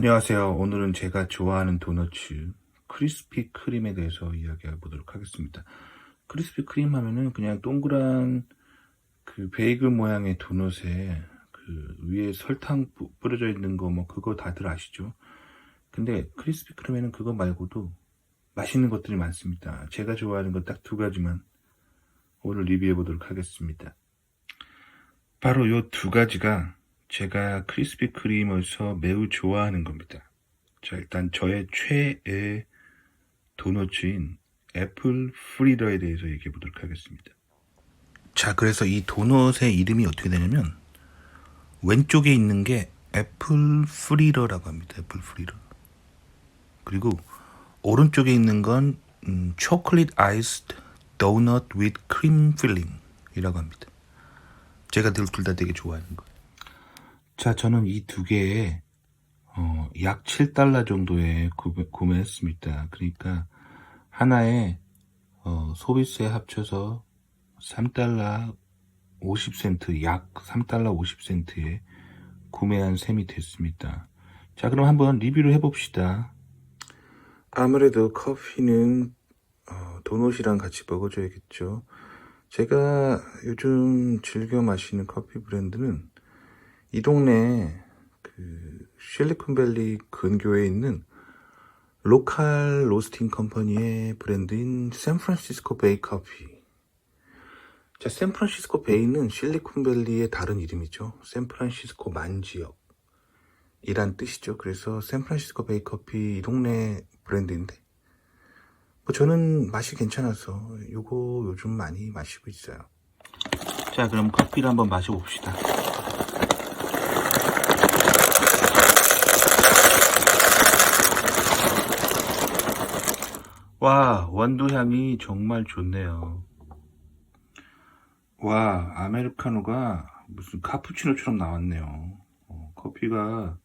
안녕하세요. 오늘은 제가 좋아하는 도너츠 크리스피 크림에 대해서 이야기해 보도록 하겠습니다. 크리스피 크림 하면은 그냥 동그란 그 베이글 모양의 도넛에 그 위에 설탕 뿌- 뿌려져 있는 거 뭐 그거 다들 아시죠? 근데 크리스피 크림에는 그거 말고도 맛있는 것들이 많습니다. 제가 좋아하는 건 딱 두 가지만 오늘 리뷰해 보도록 하겠습니다. 바로 요 두 가지가 제가 크리스피 크림에서 매우 좋아하는 겁니다. 자, 일단 저의 최애 도너츠인 애플 프리더에 대해서 얘기해 보도록 하겠습니다. 자, 그래서 이 도넛의 이름이 어떻게 되냐면 왼쪽에 있는 게 애플 프리더라고 합니다. 애플 프리더. 그리고 오른쪽에 있는 건 음, 초콜릿 아이스드 도넛 with 크림 필링이라고 합니다. 제가 둘 다 되게 좋아하는 거. 자, 저는 이 두 개에 어, 약 7달러 정도에 구매, 구매 했습니다. 그러니까 하나에 어, 소비세 합쳐서 3달러 50센트, 약 3달러 50센트에 구매한 셈이 됐습니다. 자, 그럼 한번 리뷰를 해봅시다. 아무래도 커피는 어, 도넛이랑 같이 먹어줘야겠죠. 제가 요즘 즐겨 마시는 커피 브랜드는 이 동네 그 실리콘밸리 근교에 있는 로컬 로스팅 컴퍼니의 브랜드인 샌프란시스코 베이 커피. 자, 샌프란시스코 베이는 실리콘밸리의 다른 이름이죠. 샌프란시스코 만지역. 이란 뜻이죠. 그래서 샌프란시스코 베이 커피 이 동네 브랜드인데 뭐 저는 맛이 괜찮아서 요거 요즘 많이 마시고 있어요. 자, 그럼 커피를 한번 마셔봅시다. 와, 원두 향이 정말 좋네요. 와, 아메리카노가 무슨 카푸치노처럼 나왔네요. 어, 커피가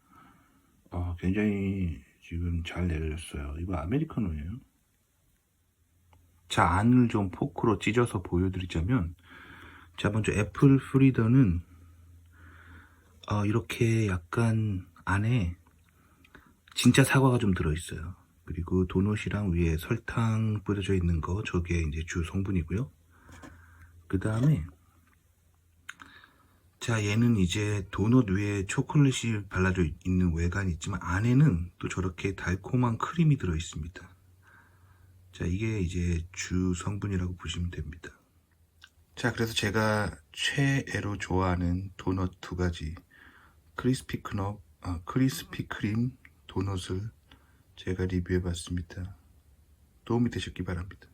어, 굉장히 지금 잘 내려졌어요. 이거 아메리카노예요. 자, 안을 좀 포크로 찢어서 보여드리자면, 자, 먼저 애플 프리더는, 어, 이렇게 약간 안에 진짜 사과가 좀 들어있어요. 그리고 도넛이랑 위에 설탕 뿌려져 있는 거, 저게 이제 주 성분이고요. 그 다음에, 자, 얘는 이제 도넛 위에 초콜릿이 발라져 있는 외관이 있지만 안에는 또 저렇게 달콤한 크림이 들어 있습니다. 자, 이게 이제 주 성분이라고 보시면 됩니다. 자, 그래서 제가 최애로 좋아하는 도넛 두 가지, 크리스피 크너, 아, 크리스피 크림 도넛을 제가 리뷰해 봤습니다. 도움이 되셨기 바랍니다.